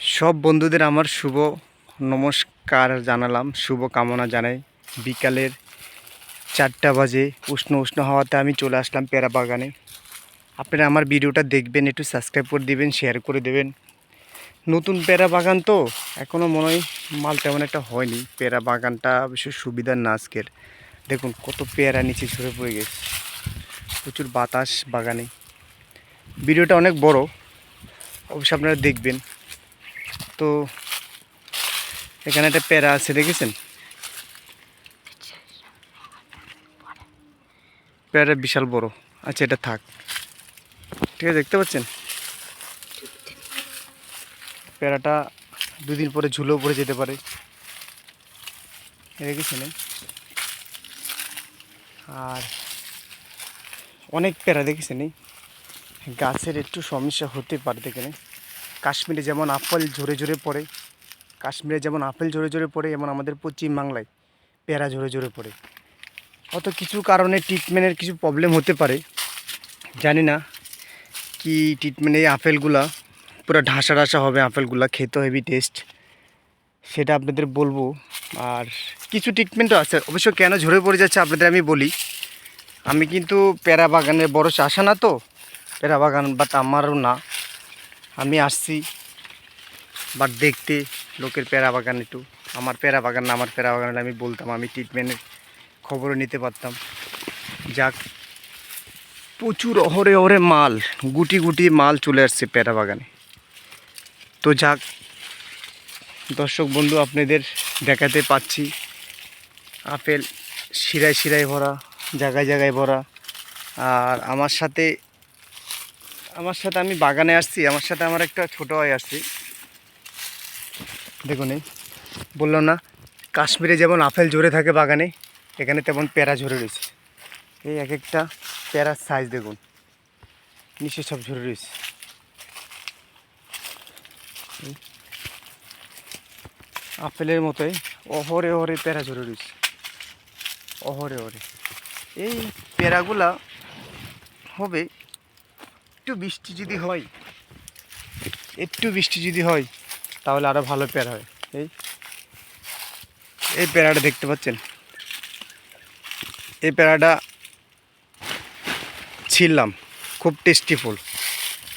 সব বন্ধুদের আমার শুভ নমস্কার জানালাম, শুভ কামনা জানাই। বিকালের চারটা বাজে, উষ্ণ উষ্ণ হওয়াতে আমি চলে আসলাম পেয়ারা বাগানে। আপনারা আমার ভিডিওটা দেখবেন, একটু সাবস্ক্রাইব করে দেবেন শেয়ার করে দেবেন। নতুন পেয়ারা বাগান তো এখনও মনে হয় মাল তেমন একটা হয়নি। পেয়ারা বাগানটা অবশ্য সুবিধার না আজকের। দেখুন কত পেয়ারা নিচে ঝরে পড়ে গেছে। প্রচুর বাতাস বাগানে। ভিডিওটা অনেক বড় অবশ্যই আপনারা দেখবেন। তো এখানে একটা প্যারা আছে, দেখেছেন? প্যারা বিশাল বড়। আচ্ছা এটা থাক। ঠিক আছে, দেখতে পাচ্ছেন? প্যারাটা দুদিন পরে ঝুলেও পড়ে যেতে পারে। দেখেছেন? আর অনেক প্যারা দেখেছেন গাছের একটু সমস্যা হতে পারে দেখেন কাশ্মীরে যেমন আপেল ঝরে ঝরে পড়ে, কাশ্মীরে যেমন আপেল ঝরে ঝরে পড়ে, এমন আমাদের পশ্চিমবাংলায় পেয়ারা ঝরে ঝরে পড়ে। অত কিছু কারণে ট্রিটমেন্টের কিছু প্রবলেম হতে পারে, জানি না কি ট্রিটমেন্ট এই আপেলগুলা, পুরো ঢাসা ঢাসা হবে আপেলগুলা, খেতে হেভি টেস্ট সেটা আপনাদের বলব। আর কিছু ট্রিটমেন্টও আছে, অবশ্য কেন ঝরে পড়ে যাচ্ছে আপনাদের আমি বলি। আমি কিন্তু পেয়ারা বাগানের বড় চাষা না তো, পেয়ারা বাগান বাট আমারও না। আমি আসছি বাট দেখতে লোকের পেয়ারা বাগান একটু। আমার পেয়ারা বাগান না, আমার পেয়ারা বাগান আমি বলতাম, আমি ট্রিটমেন্টের খবরও নিতে পারতাম। যাক, প্রচুর অহরে অহরে মাল, গুটি গুটি মাল চলে আসছে পেয়ারা বাগানে। তো যাক, দর্শক বন্ধু, আপনাদের দেখাতে পাচ্ছি। আপেল শিরায় শিরায় ভরা, জায়গায় জায়গায় ভরা। আর আমার সাথে আমার সাথে আমি বাগানে আসছি, আমার সাথে আমার একটা ছোটো ভাই আসছি। দেখুন এই বললাম না, কাশ্মীরে যেমন আপেল ঝরে থাকে বাগানে, এখানে তেমন প্যারা ঝরে রয়েছে। এই এক একটা প্যারার সাইজ দেখুন, নিচে সব ঝরে রয়েছে। আপেলের মতোই অহরে অহরে প্যারা ঝরে রয়েছে। অহরে অহরে। এই প্যারাগুলা হবে একটু বৃষ্টি যদি হয়, একটু বৃষ্টি যদি হয়, তাহলে আরও ভালো পেয়ারা হয়। এই এই পেয়ারাটা দেখতে পাচ্ছেন? এই পেয়ারাটা ছিললাম খুব টেস্টি ফুল।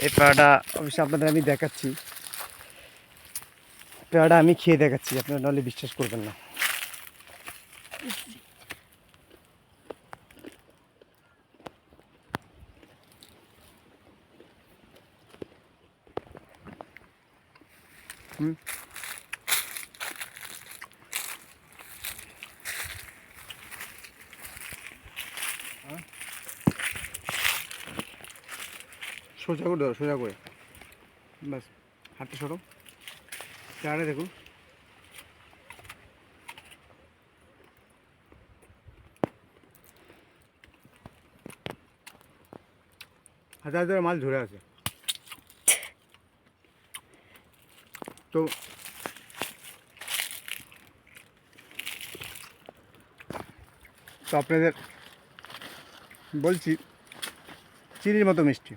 এই পেয়ারাটা অবশ্যই আপনাদের আমি দেখাচ্ছি। পেয়ারাটা আমি খেয়ে দেখাচ্ছি, আপনারা নাহলে বিশ্বাস করবেন না। হুম সোজা করে ধরো সোজা করে। ব্যাস, হাতটা সরো চেহারা দেখুন হাজার হাজার মাছ ধরে আছে। তো তো আপনাদের বলছি চিনির মতো মিষ্টি।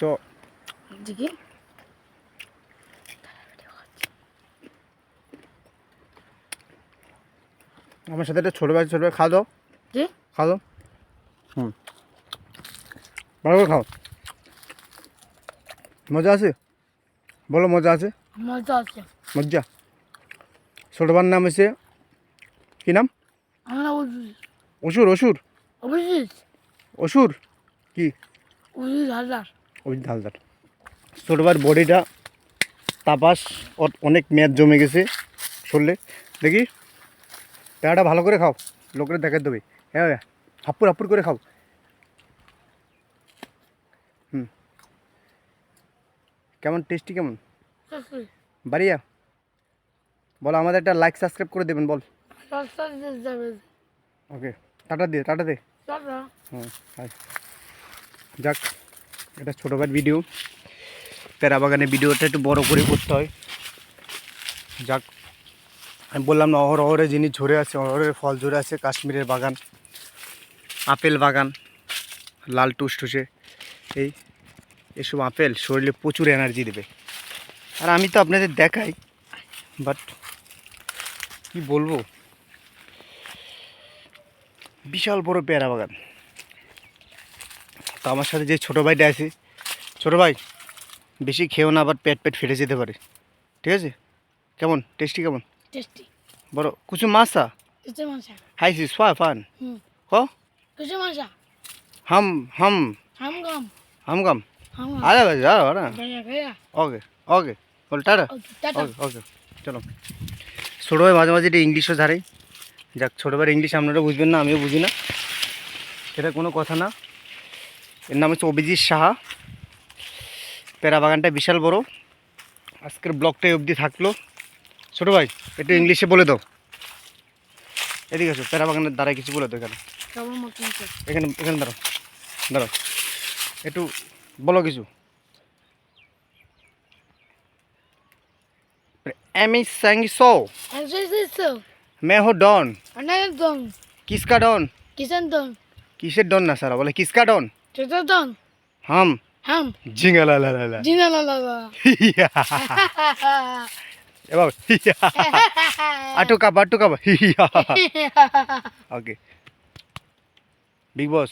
তো দেখি আমার সাথে একটা ছোটো ভাই ছোটো ভাই খাওয়া দাও। খাওয়া দাও। হুম। ভালো করে খাও। মজা আছে? বলো মজা আছে? মজা আছে। মজ্জা। ছোটোবার নাম হচ্ছে কী নাম? অসুর অসুর? অসুর? কি? উজির হাজার ওই ঢালদার ছোটোবার বডিটা তাপাস অনেক মেয়াদ জমে গেছে শরীরে। দেখি পেয়ারাটা ভালো করে খাও লোকের দেখা দেবে। হ্যাঁ হ্যাঁ হাপ্পুর হাপ্পুর করে খাও হুম কেমন? টেস্টি কেমন? বাড়িয়া? বলো আমাদের একটা লাইক সাবস্ক্রাইব করে দেবেন বল। ওকে টাটা দে টাটা দে। হুম যাক এটা ছোটো ভাইয়ের ভিডিও প্যারা বাগানের ভিডিওটা একটু বড় করে করতে হয়। যাক আমি বললাম না অহর অহরে জিনিস ঝরে আছে অহরে ফল ঝরে আছে কাশ্মীরের বাগান আপেল বাগান লাল টুসটুসে এই এসব আপেল শরীরে প্রচুর এনার্জি দেবে। আর আমি তো আপনাদের দেখাই বাট কি বলব? বিশাল বড় পেয়ারা বাগান। তো আমার সাথে যে ছোটো ভাইটা আছে ছোটো ভাই বেশি খেয়েও না আবার পেট পেট ফেটে যেতে পারে। ঠিক আছে? কেমন? টেস্টি কেমন? টেস্টি। বড় কিছু মাসা মাসা হাইসি সোয়া ফান হ? কিছু মাসা হাম হাম। হাম গাম। হাম গাম। আরে ভাই যাও না গয়া গয়া ওকে ওকে বল টাটা ওকে ওকে চলো ছোটো ভাই মাঝে মাঝে এটা ইংলিশও ধারে। যাক ছোটো ভাইয়ের ইংলিশ আপনারা বুঝবেন না আমিও বুঝি না। এটা কোনো কথা না। এর নাম হচ্ছে অভিজিৎ সাহা। পেরা বাগানটা বিশাল বড়। আজকের ব্লগটা অবধি থাকল। ছোটো ভাই একটু ইংলিশে বলে দাও। এদিকে আসো পেরা বাগানের দ্বারাই কিছু বলে দাও এখানে। এখানে এখানে দাঁড়াও দাঁড়াও। একটু বলো কিছু। এমি স্যাংসো মেহো ডন। কিসকা ডন? কিসের ডন? কিসের ডন না সারা বলে কিসকা ডন? ডন। হাম। হাম। জিঙ্গা লা লা লা জিঙ্গা লা লা লা এবার আটু কাপ আটু কাপ। Okay big boss